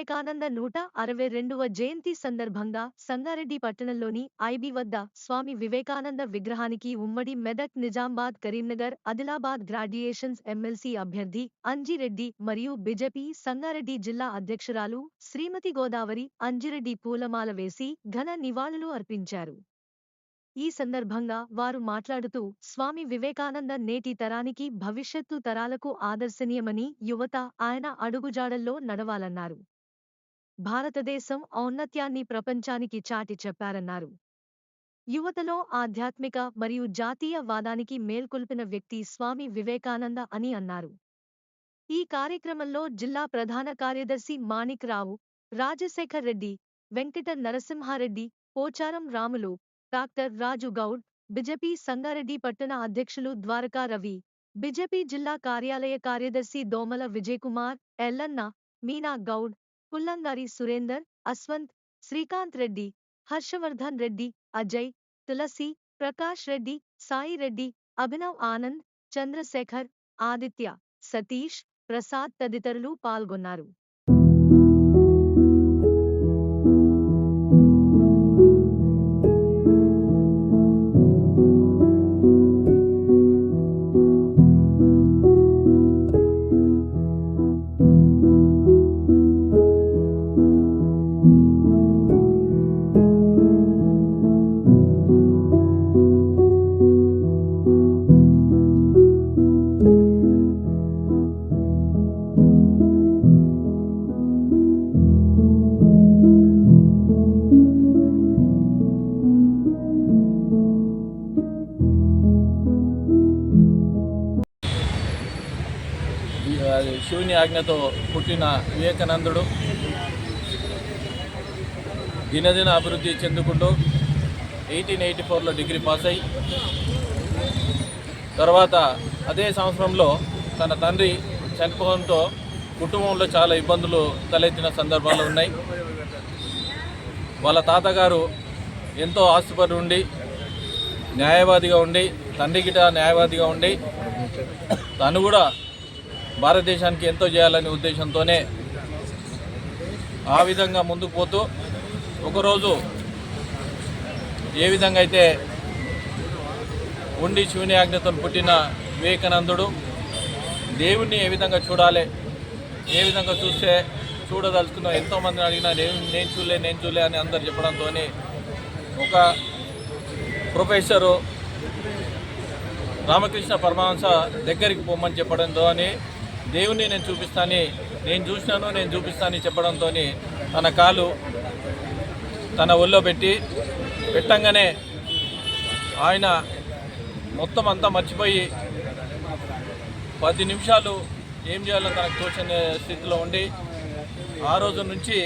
వివేకానంద నూట అరవై రెండవ జయంతి సందర్భంగా సంగారెడ్డి పట్టణంలోని ఐబీ వద్ద స్వామి వివేకానంద విగ్రహానికి ఉమ్మడి మెదక్ నిజామాబాద్ కరీంనగర్ ఆదిలాబాద్ గ్రాడ్యుయేషన్స్ ఎమ్మెల్సీ అభ్యర్థి అంజిరెడ్డి మరియు బీజేపీ సంగారెడ్డి జిల్లా అధ్యక్షురాలు శ్రీమతి గోదావరి అంజిరెడ్డి పూలమాల వేసి ఘన నివాళులు అర్పించారు. ఈ సందర్భంగా వారు మాట్లాడుతూ స్వామి వివేకానంద నేటి తరానికి భవిష్యత్తు తరాలకు ఆదర్శనీయమని యువత ఆయన అడుగుజాడల్లో నడవాలన్నారు. భారతదేశం ఔన్నత్యాన్ని ప్రపంచానికి చాటి చెప్పారన్నారు. యువతలో ఆధ్యాత్మిక మరియు జాతీయ వాదానికి మేల్కొల్పిన వ్యక్తి స్వామి వివేకానంద అని అన్నారు. ఈ కార్యక్రమంలో జిల్లా ప్రధాన కార్యదర్శి మాణిక్ రావు రాజశేఖర్ రెడ్డి వెంకట నరసింహారెడ్డి పోచారం రాములు డాక్టర్ రాజు గౌడ్ బిజెపి సంగారెడ్డి పట్టణ అధ్యక్షులు ద్వారకా రవి బిజెపి జిల్లా కార్యాలయ కార్యదర్శి దోమల విజయకుమార్ ఎల్లన్న మీనా గౌడ్ పుల్లంగారి సురేందర్ అస్వంత్ శ్రీకాంత్ రెడ్డి హర్షవర్ధన్ రెడ్డి అజయ్ తులసి ప్రకాష్ రెడ్డి సాయి రెడ్డి అభినవ్ ఆనంద్ చంద్రశేఖర్ ఆదిత్య సతీష్ ప్రసాద్ తదితరులు పాల్గొన్నారు ఆజ్ఞతో పుట్టిన వివేకానందుడు దినదిన అభివృద్ధి చెందుకుంటూ ఎయిటీన్ ఎయిటీ ఫోర్లో డిగ్రీ పాస్ అయ్యి తర్వాత అదే సంవత్సరంలో తన తండ్రి చనిపోవడంతో కుటుంబంలో చాలా ఇబ్బందులు తలెత్తిన సందర్భాలు ఉన్నాయి. వాళ్ళ తాతగారు ఎంతో ఆస్తిపడి ఉండి న్యాయవాదిగా ఉండి తండ్రి గిట న్యాయవాదిగా ఉండి తను కూడా భారతదేశానికి ఎంతో చేయాలనే ఉద్దేశంతోనే ఆ విధంగా ముందుకు పోతూ ఒకరోజు ఏ విధంగా అయితే ఉండి శివుని ఆజ్ఞతో పుట్టిన వివేకానందుడు దేవుణ్ణి ఏ విధంగా చూడాలి ఏ విధంగా చూస్తే చూడదలుచుకున్న ఎంతోమందిని అడిగినా నేను నేను చూడలే నేను చూడలే అని అందరు చెప్పడంతో ఒక ప్రొఫెసరు రామకృష్ణ పరమహంస దగ్గరికి పొమ్మని చెప్పడంతో దేవుణ్ణి నేను చూపిస్తాను నేను చూసినాను నేను చూపిస్తాను చెప్పడంతో తన కాలు తన ఒళ్ళో పెట్టి పెట్టంగానే ఆయన మొత్తం అంతా మర్చిపోయి పది నిమిషాలు ఏం చేయాలో తనకు తోచని స్థితిలో ఉండి ఆ రోజు నుంచి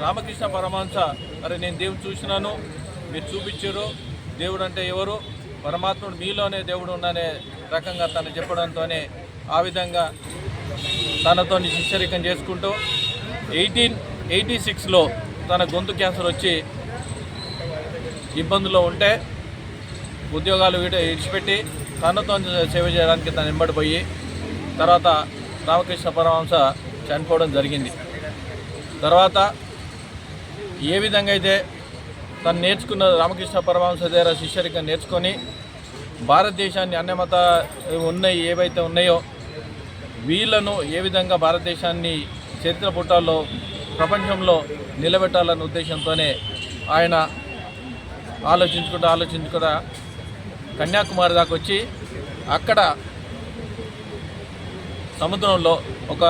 రామకృష్ణ పరమహంస మరి నేను దేవుడు చూసినాను మీరు చూపించారు దేవుడు అంటే ఎవరు? పరమాత్ముడు మీలోనే దేవుడు ఉన్ననే రకంగా తను చెప్పడంతోనే ఆ విధంగా తనతో శిష్యరికం చేసుకుంటూ ఎయిటీన్ ఎయిటీ సిక్స్లో తన గొంతు క్యాన్సర్ వచ్చి ఇబ్బందులో ఉంటే ఉద్యోగాలు వీట విడిచిపెట్టి తనతో సేవ చేయడానికి తను వెంబడిపోయి తర్వాత రామకృష్ణ పరమహంస చనిపోవడం జరిగింది. తర్వాత ఏ విధంగా అయితే తను నేర్చుకున్న రామకృష్ణ పరమహంస దగ్గర శిష్యరికం నేర్చుకొని భారతదేశాన్ని అన్నమత ఉన్నాయి ఏవైతే ఉన్నాయో వీళ్ళను ఏ విధంగా భారతదేశాన్ని చరిత్ర పుటాల్లో ప్రపంచంలో నిలబెట్టాలన్న ఉద్దేశంతోనే ఆయన ఆలోచించుకుంటూ ఆలోచించుకుంటా కన్యాకుమారి దాకా వచ్చి అక్కడ సముద్రంలో ఒక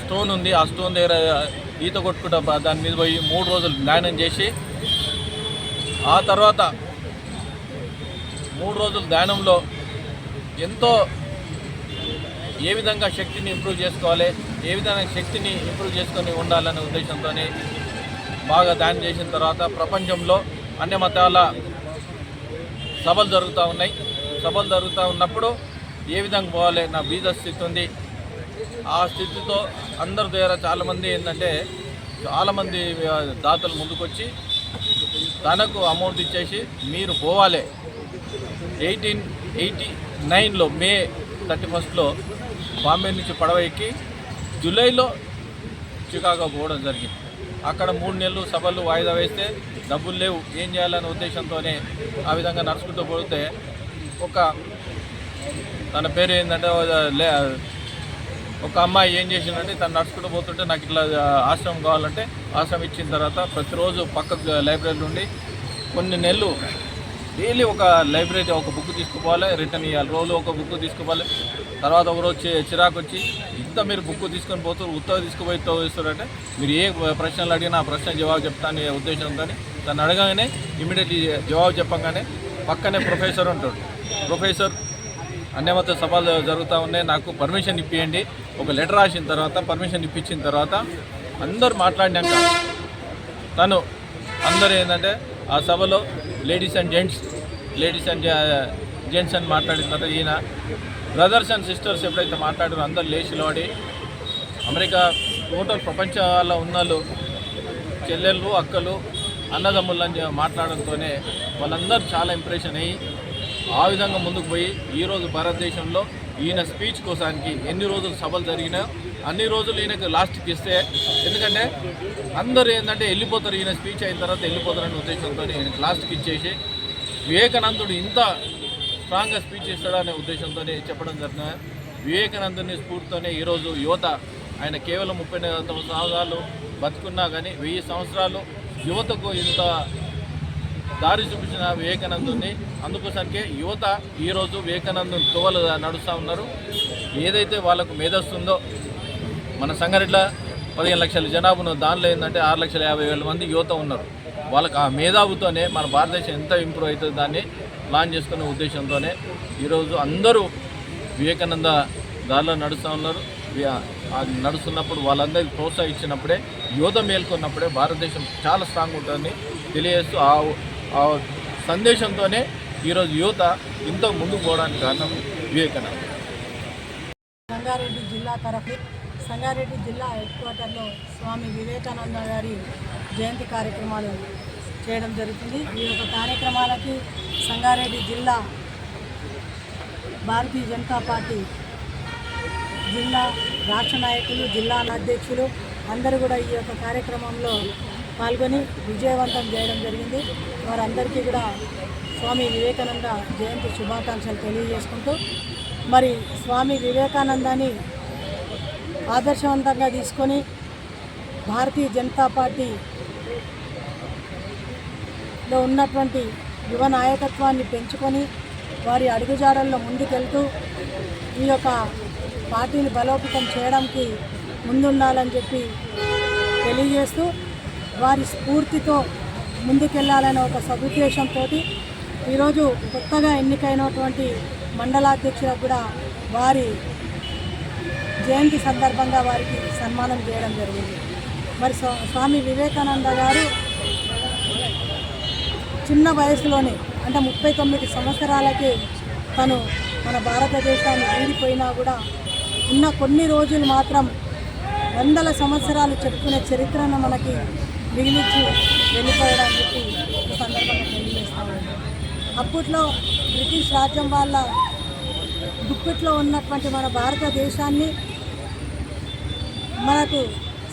స్టోన్ ఉంది. ఆ స్టోన్ దగ్గర ఈత కొట్టుకుంటా దాని మీద పోయి మూడు రోజులు ధ్యానం చేసి ఆ తర్వాత మూడు రోజుల ధ్యానంలో ఎంతో ఏ విధంగా శక్తిని ఇంప్రూవ్ చేసుకోవాలి ఏ విధంగా శక్తిని ఇంప్రూవ్ చేసుకొని ఉండాలనే ఉద్దేశంతో బాగా ధ్యానం చేసిన తర్వాత ప్రపంచంలో అన్ని మతాల సభలు జరుగుతూ ఉన్నాయి. సభలు జరుగుతూ ఉన్నప్పుడు ఏ విధంగా పోవాలి నా బీజ స్థితి ఉంది. ఆ స్థితితో అందరి దగ్గర చాలామంది ఏంటంటే చాలామంది దాతలు ముందుకొచ్చి తనకు అమౌంట్ ఇచ్చేసి మీరు పోవాలి. ఎయిటీన్ ఎయిటీ నైన్లో మే థర్టీ ఫస్ట్లో బాంబే నుంచి పడవ ఎక్కి జూలైలో చికాగో పోవడం జరిగింది. అక్కడ మూడు నెలలు సభలు వాయిదా వేస్తే డబ్బులు లేవు. ఏం చేయాలనే ఉద్దేశంతోనే ఆ విధంగా నడుచుకుంటూ పోతే ఒక తన పేరు ఏంటంటే ఒక అమ్మాయి ఏం చేసిందంటే తను నడుచుకుంటూ పోతుంటే నాకు ఇట్లా ఆశ్రమం కావాలంటే ఆశ్రమం ఇచ్చిన తర్వాత ప్రతిరోజు పక్క లైబ్రరీ నుండి కొన్ని నెలలు డైలీ ఒక లైబ్రరీ ఒక బుక్ తీసుకుపోవాలి రిటర్న్ ఇవ్వాలి రోజు ఒక బుక్ తీసుకుపోవాలి. తర్వాత ఒక రోజు చిరాకు వచ్చి ఇంత మీరు బుక్ తీసుకొని పోతారు ఉత్తర తీసుకుపోయి ఉత్తర ఇస్తారంటే మీరు ఏ ప్రశ్నలు అడిగినా ఆ ప్రశ్న జవాబు చెప్తాను కానీ దాన్ని అడగగానే ఇమీడియట్లీ జవాబు చెప్పగానే పక్కనే ప్రొఫెసర్ ఉంటాడు. ప్రొఫెసర్ అన్యమత సభలు జరుగుతూ ఉన్నాయి నాకు పర్మిషన్ ఇప్పియండి. ఒక లెటర్ రాసిన తర్వాత పర్మిషన్ ఇప్పించిన తర్వాత అందరు మాట్లాడినాక తను అందరూ ఏంటంటే ఆ సభలో ladies and gents ladies and gents అని మాట్లాడిన తర్వాత ఈయన బ్రదర్స్ అండ్ సిస్టర్స్ ఎప్పుడైతే మాట్లాడారో అందరు లేచిలోడి అమెరికా టోటల్ ప్రపంచాల్లో ఉన్న వాళ్ళు చెల్లెళ్ళు అక్కలు అన్నదమ్ములు మాట్లాడంతోనే మాట్లాడడంతోనే వాళ్ళందరూ చాలా ఇంప్రెషన్ అయ్యి ఆ విధంగా ముందుకు పోయి ఈరోజు భారతదేశంలో ఈయన స్పీచ్ కోసానికి ఎన్ని రోజులు సభలు జరిగినా అన్ని రోజులు ఈయనకు లాస్ట్కి ఇస్తే ఎందుకంటే అందరూ ఏంటంటే వెళ్ళిపోతారు ఈయన స్పీచ్ అయిన తర్వాత వెళ్ళిపోతారనే ఉద్దేశంతో ఈయనకు లాస్ట్కి ఇచ్చేసి వివేకానందుడు ఇంత స్ట్రాంగ్గా స్పీచ్ ఇస్తాడనే ఉద్దేశంతో చెప్పడం జరిగిన వివేకానందుని స్ఫూర్తితోనే ఈరోజు యువత ఆయన కేవలం ముప్పై సంవత్సరాలు బతుకున్నా కానీ వెయ్యి సంవత్సరాలు యువతకు ఇంత దారి చూపించిన వివేకానందుని అందుకోసానికే యువత ఈరోజు వివేకానందుని తోవలు నడుస్తూ ఉన్నారు. ఏదైతే వాళ్ళకు మేధస్సుందో మన సంగారెడ్ల పదిహేను లక్షల జనాభాను దానిలో ఏంటంటే ఆరు లక్షల యాభై వేల మంది యువత ఉన్నారు. వాళ్ళకి ఆ మేధావుతోనే మన భారతదేశం ఎంత ఇంప్రూవ్ అవుతుంది దాన్ని ప్లాన్ చేసుకునే ఉద్దేశంతోనే ఈరోజు అందరూ వివేకానంద దారిలో నడుస్తూ ఉన్నారు. నడుస్తున్నప్పుడు వాళ్ళందరికీ ప్రోత్సహించినప్పుడే యువత మేల్కొన్నప్పుడే భారతదేశం చాలా స్ట్రాంగ్ ఉంటుందని తెలియజేస్తూ ఆ ఆ సందేశంతోనే ఈరోజు యువత ఇంత ముందుకు పోవడానికి కారణం వివేకానంద. రంగారెడ్డి జిల్లా తరఫు సంగారెడ్డి జిల్లా హెడ్ క్వార్టర్లో స్వామి వివేకానంద గారి జయంతి కార్యక్రమాలు చేయడం జరుగుతుంది. ఈ యొక్క కార్యక్రమాలకి సంగారెడ్డి జిల్లా భారతీయ జనతా పార్టీ జిల్లా రాష్ట్ర నాయకులు జిల్లా అధ్యక్షులు అందరూ కూడా ఈ యొక్క కార్యక్రమంలో పాల్గొని విజయవంతం చేయడం జరిగింది. వారందరికీ కూడా స్వామి వివేకానంద జయంతి శుభాకాంక్షలు తెలియజేసుకుంటూ మరి స్వామి వివేకానందని ఆదర్శవంతంగా తీసుకొని భారతీయ జనతా పార్టీలో ఉన్నటువంటి యువ నాయకత్వాన్ని పెంచుకొని వారి అడుగుజాడల్లో ముందుకెళ్తూ ఈ యొక్క పార్టీని బలోపేతం చేయడానికి ముందుండాలని చెప్పి తెలియజేస్తూ వారి స్ఫూర్తితో ముందుకెళ్ళాలనే ఒక సదుద్దేశంతో ఈరోజు కొత్తగా ఎన్నికైనటువంటి మండలాధ్యక్షులకు కూడా వారి జయంతి సందర్భంగా వారికి సన్మానం చేయడం జరిగింది. మరి స్వా- స్వామి వివేకానంద గారు చిన్న వయసులోనే అంటే ముప్పై తొమ్మిది సంవత్సరాలకే తను మన భారతదేశాన్ని వీడిపోయినా కూడా ఉన్న కొన్ని రోజులు మాత్రం వందల సంవత్సరాలు చెప్పుకునే చరిత్రను మనకి మిగిలించి వెళ్ళిపోయడానికి ఈ సందర్భంగా తెలియజేస్తాము అప్పట్లో బ్రిటిష్ రాజ్యం వాళ్ళ దుప్పట్లో ఉన్నటువంటి మన భారతదేశాన్ని మనకు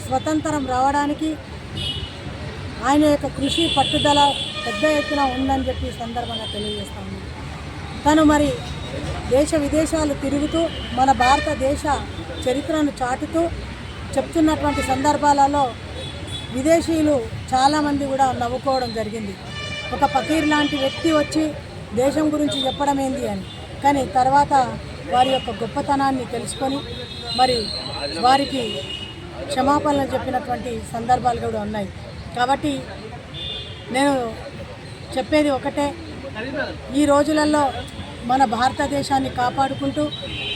స్వతంత్రం రావడానికి ఆయన యొక్క కృషి పట్టుదల పెద్ద ఎత్తున ఉందని చెప్పి సందర్భంగా తెలియజేస్తాము తను మరి దేశ విదేశాలు తిరుగుతూ మన భారతదేశ చరిత్రను చాటుతూ చెప్తున్నటువంటి సందర్భాలలో విదేశీయులు చాలామంది కూడా నవ్వుకోవడం జరిగింది. ఒక ఫకీర్ లాంటి వ్యక్తి వచ్చి దేశం గురించి చెప్పడం ఏంది అని. కానీ తర్వాత వారి యొక్క గొప్పతనాన్ని తెలుసుకొని మరి వారికి క్షమాపణలు చెప్పినటువంటి సందర్భాలు కూడా ఉన్నాయి. కాబట్టి నేను చెప్పేది ఒకటే ఈ రోజులలో మన భారతదేశాన్ని కాపాడుకుంటూ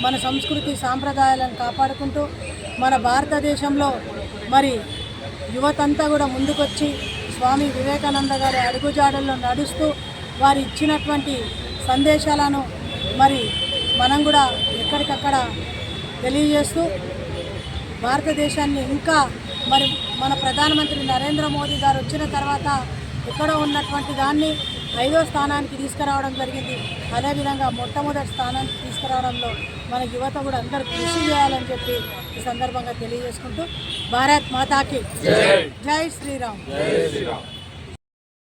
మన సంస్కృతి సాంప్రదాయాలను కాపాడుకుంటూ మన భారతదేశంలో మరి యువతంతా కూడా ముందుకొచ్చి స్వామి వివేకానంద గారి అడుగుజాడల్లో నడుస్తూ వారు ఇచ్చినటువంటి సందేశాలను మరి మనం కూడా ఎక్కడికక్కడ తెలియజేస్తూ భారతదేశాన్ని ఇంకా మరి మన ప్రధానమంత్రి నరేంద్ర మోదీ గారు వచ్చిన తర్వాత ఎక్కడో ఉన్నటువంటి దాన్ని ఐదో స్థానానికి తీసుకురావడం జరిగింది. అదేవిధంగా మొట్టమొదటి స్థానానికి తీసుకురావడంలో మన యువత కూడా అందరూ కృషి చేయాలని చెప్పి ఈ సందర్భంగా తెలియజేసుకుంటూ భారత్ మాతాకి జై శ్రీరామ్.